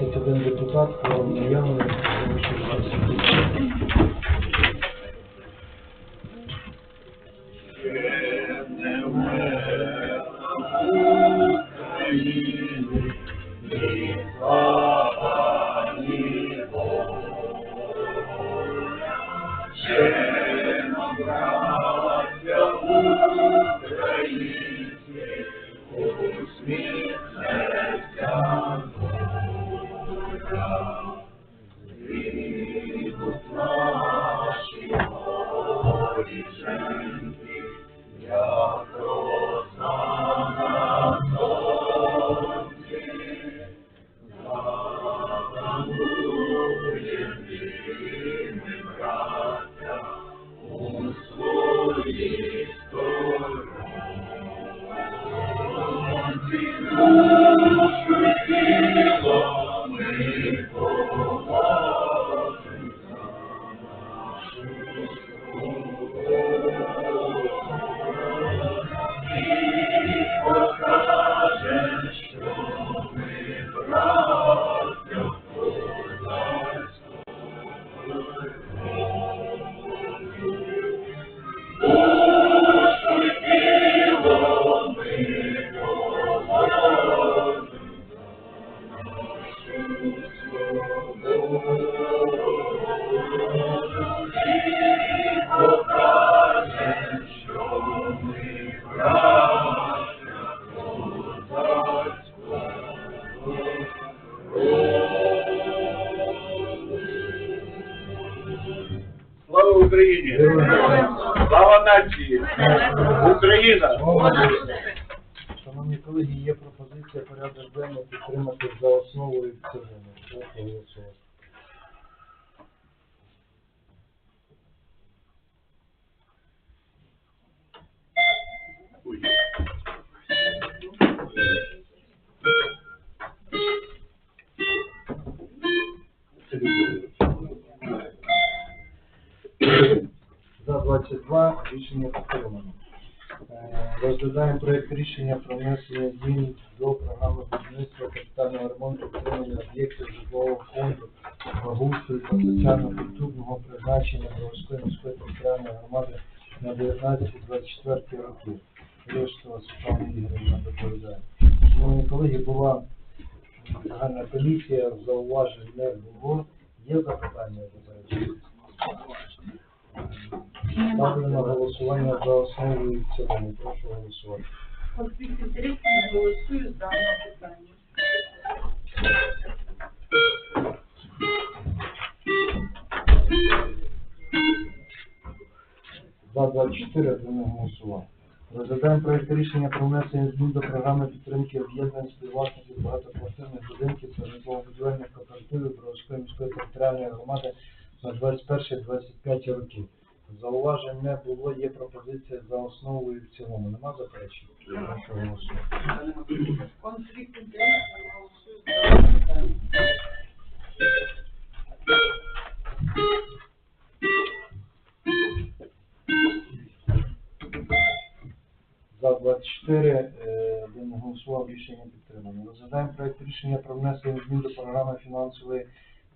21 депутат, кворум наявний, прошу Шановні колеги, є пропозиція порядок денний підтримати за основу і голосувати. За 22 рішення підтримано. Розглядаємо проєкт рішення про внесення змін до програми будівництва капітального ремонту утримання об'єктів житлового фонду, благоустрою та соціально-культурного призначення Бровської міської територіальної громади на 19-24 роки. Решта Світлана Ігорівна доповідає. Шановні колеги, була загальна комісія, зауважень не було. Є запитання заперечення? Ставлю на голосування за основу і в цілому. Прошу голосувати. Конфлікт інтересів не голосую за дане питання. За 24 не голосував. Розглядаємо проєкт рішення про внесення змін до програми підтримки об'єднань співвласників багатоквартирних будинків та житлово-будівельних кооперативів Бровської міської територіальної громади на 21-25 років. Зауважень не було, є пропозиція за основу і в цілому. Нема заперечень? Прошу голосувати. Конфлікт інтересів не голосую за питання. За 24 е, один голосував, рішення підтримано. Розглядаємо проєкт рішення про внесення змін до програми фінансової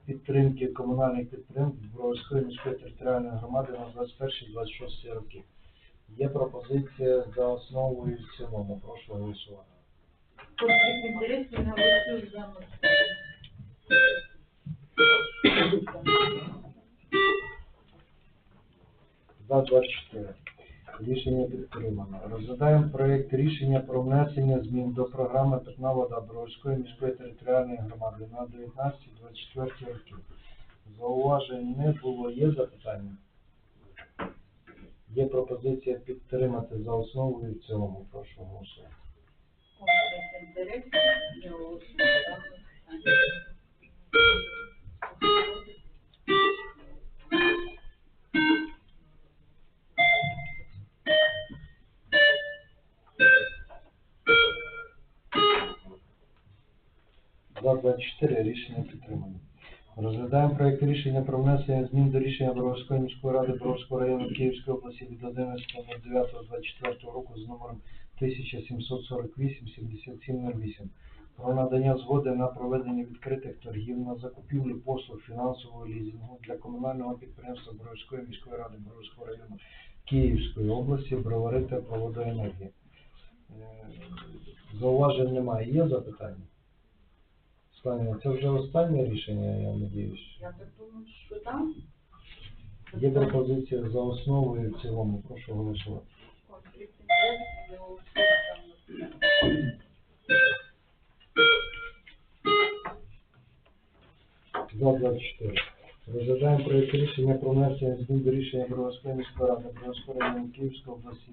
підтримки комунальних підприємств Броварської міської територіальної громади на 21-26 роки. Є пропозиція за основу і в цілому. Прошу голосувати. Конфлікт. За 24. Рішення підтримано. Розглядаємо проєкт рішення про внесення змін до програми Питна вода Броварської міської територіальної громади на 19-24 роки. Зауважень не було. Є запитання? Є пропозиція підтримати за основу і в цілому. Прошу голосувати. 24 рішення підтримано. Розглядаємо проєкт рішення про внесення змін до рішення Броварської міської ради Броварського району Київської області від 11.09.24 року з номером 1748 7708 про надання згоди на проведення відкритих торгів на закупівлю послуг фінансового лізингу для комунального підприємства Броварської міської ради Броварського району Київської області Бровари тепловодоенергії. Е, Зауважень немає. Є запитання? Останнє. Це вже останнє рішення, я надіюсь. Я так думаю, що там. Є пропозиція за основу і в цілому. Прошу голосувати. За 24. Розглядаємо проєкт рішення про внесення змін до рішення Броварської міської ради Броварського району Київської області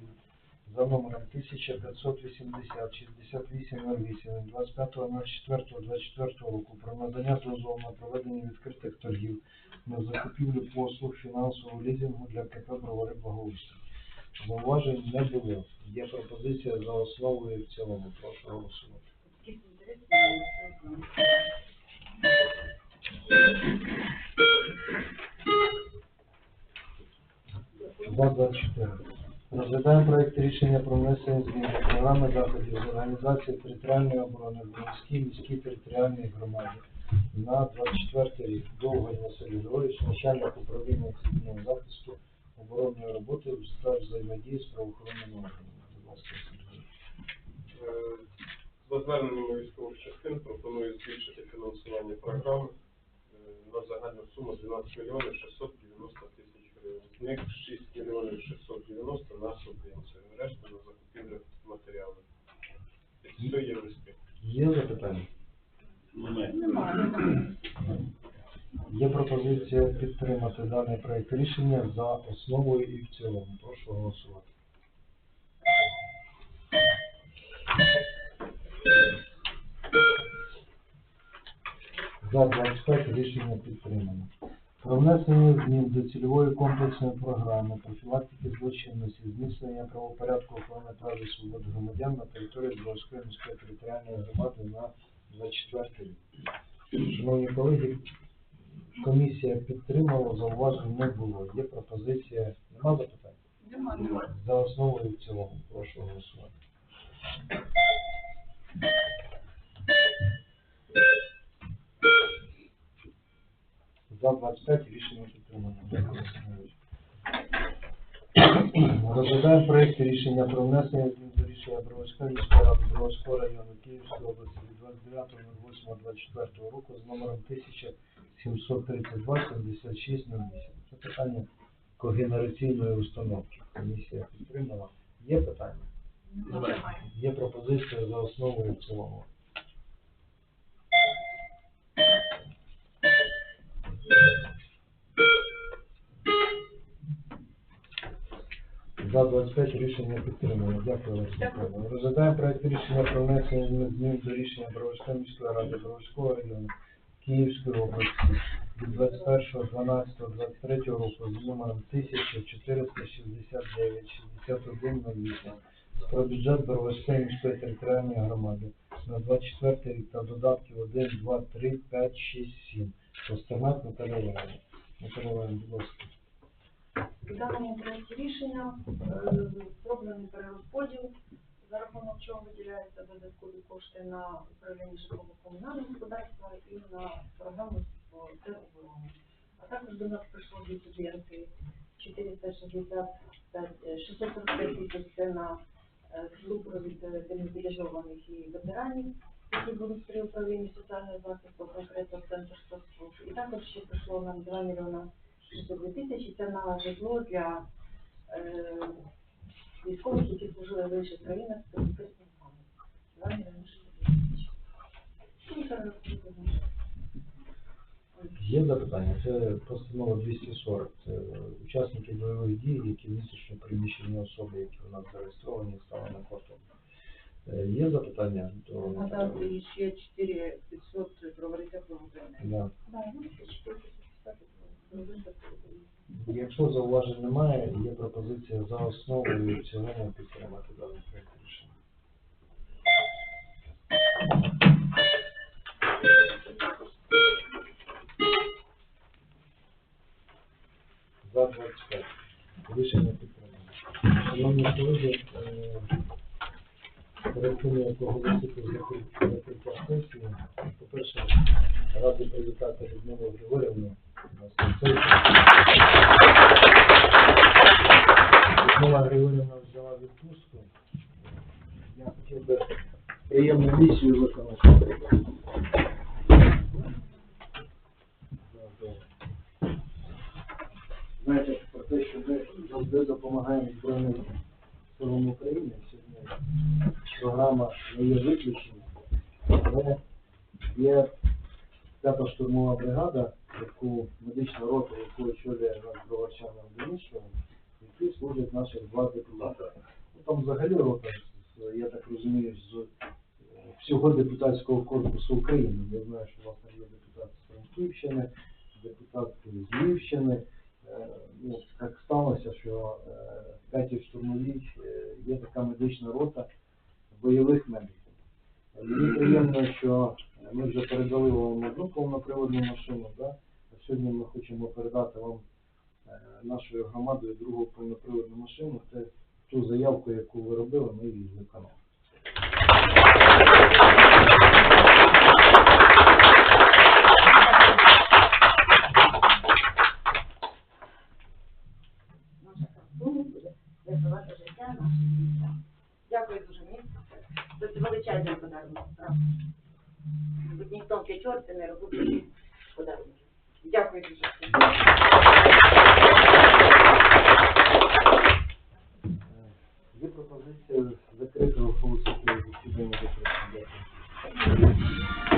за номером 1580 6808 25.04.24 року про надання дозволу на проведення відкритих торгів на закупівлю послуг фінансового лізингу для КП Бровари Благоустрій. Зауважень не було. Є пропозиція за основу і в цілому. Прошу голосувати. Конфлікт інтересів, його всі там. За 24. Розглядаємо проєкт рішення про внесення змін до програми заходів з організації територіальної оборони в Броварській міській територіальній громаді на 24 рік. Довгий Василь Григорович, начальник управління цивільного захисту оборонної роботи та взаємодії з правоохоронними органами. Будь ласка, Василь Григорович. Е, За зверненнями військових частин пропоную збільшити фінансування програми е, на загальну суму 12 мільйонів 690 тисяч. З них 6 мільйонів 690 на субвенцію, решта на закупівлю матеріалів. Все є в. Є запитання? Немає. Немає. Є пропозиція підтримати даний проєкт рішення за основою і в цілому. Прошу голосувати. За 25 рішення підтримано. Про внесення змін до цільової комплексної програми профілактики злочинності, зміцнення правопорядку охорони прав і свобод громадян на території Бровської міської територіальної громади на 24 рік. Шановні колеги, комісія підтримала, зауважень не було. Є пропозиція. Нема запитань? Немає. За основу і в цілому. Прошу голосувати. За 25 рішення підтримано. Дякую, Розглядаємо проєкт рішення про внесення змін до рішення Броварської міської ради Броварського району Київської області від 29.08.24 року з номером 1732 76 Це питання когенераційної установки. Комісія підтримала. Є питання? Немає. Є пропозиція за основу і в цілому. За 25 рішення підтримано. Дякую, Миколаївна. Розглядаємо проект рішення про внесення змін до рішення Броварської міської ради Броварського району Київської області від 21.12.23 року з номером 1469 6108 про бюджет Броварської міської територіальної громади на 24 рік та додатків 1, 2, 3, 5, 6, 7. Пастернак Наталя Іванівна. Наталя Іванівна, будь ласка. В даному проєкті рішення е, зроблений перерозподіл, за рахунок чого виділяються додаткові кошти на управління житлово-комунального господарства і на програму тероборони. А також до нас прийшло дві субвенції 465, е, 645 тисяч на е, супровід е, демобілізованих і ветеранів, які будуть при управлінні соціального захисту, конкретно центр соцслужб. І також ще прийшло нам 2 мільйона 602 тисячі це на житло для е, військових, які служили в інших країнах з конкретним планом. Два мільйони 602 тисячі. Це розповідно. Є запитання? Це постанова 240. Це учасники бойових дій, які внутрішньо переміщені особи, які у нас зареєстровані, стали на кордон. Е, Є запитання до і ще 4 500 проварити програму. Да. Да, ну, це 450 зробити. Якщо зауважень немає, є пропозиція за основу і в цілому підтримати даний проект рішення. За 25. Рішення підтримано. Шановні колеги, е, перед тим, як оголосити закриття сесії, по-перше, радий привітати Людмилу Григорівну. Цій Григорівна взяла відпустку. Я хотів би приємну місію виконати. Знаєте, про те, що ми завжди допомагаємо Збройним силам України, сьогодні програма не є виключенням, але є п'ята штурмова бригада, яку медична рота, яку очолює наш броварчан Денисов, які служать наших два депутати. Ну, там взагалі рота, я так розумію, з е, всього депутатського корпусу України. Я знаю, що у вас там є депутат з Франківщини, депутат з Львівщини. Е, Ну, так сталося, що е, в п'ятій штурмовій е, є така медична рота бойових медиків. Е, Мені приємно, що е, ми вже передали вам одну повноприводну машину, да? а сьогодні ми хочемо передати вам е, нашою громадою другу повноприводну машину. Це ту заявку, яку ви робили, ми її виконали. Дякую дуже місце. Це величезний подарунок. Мабуть, ніхто в п'ятерці не робив подарунки. Дякую дуже. Є пропозиція закритого голосування засідання. Дякую.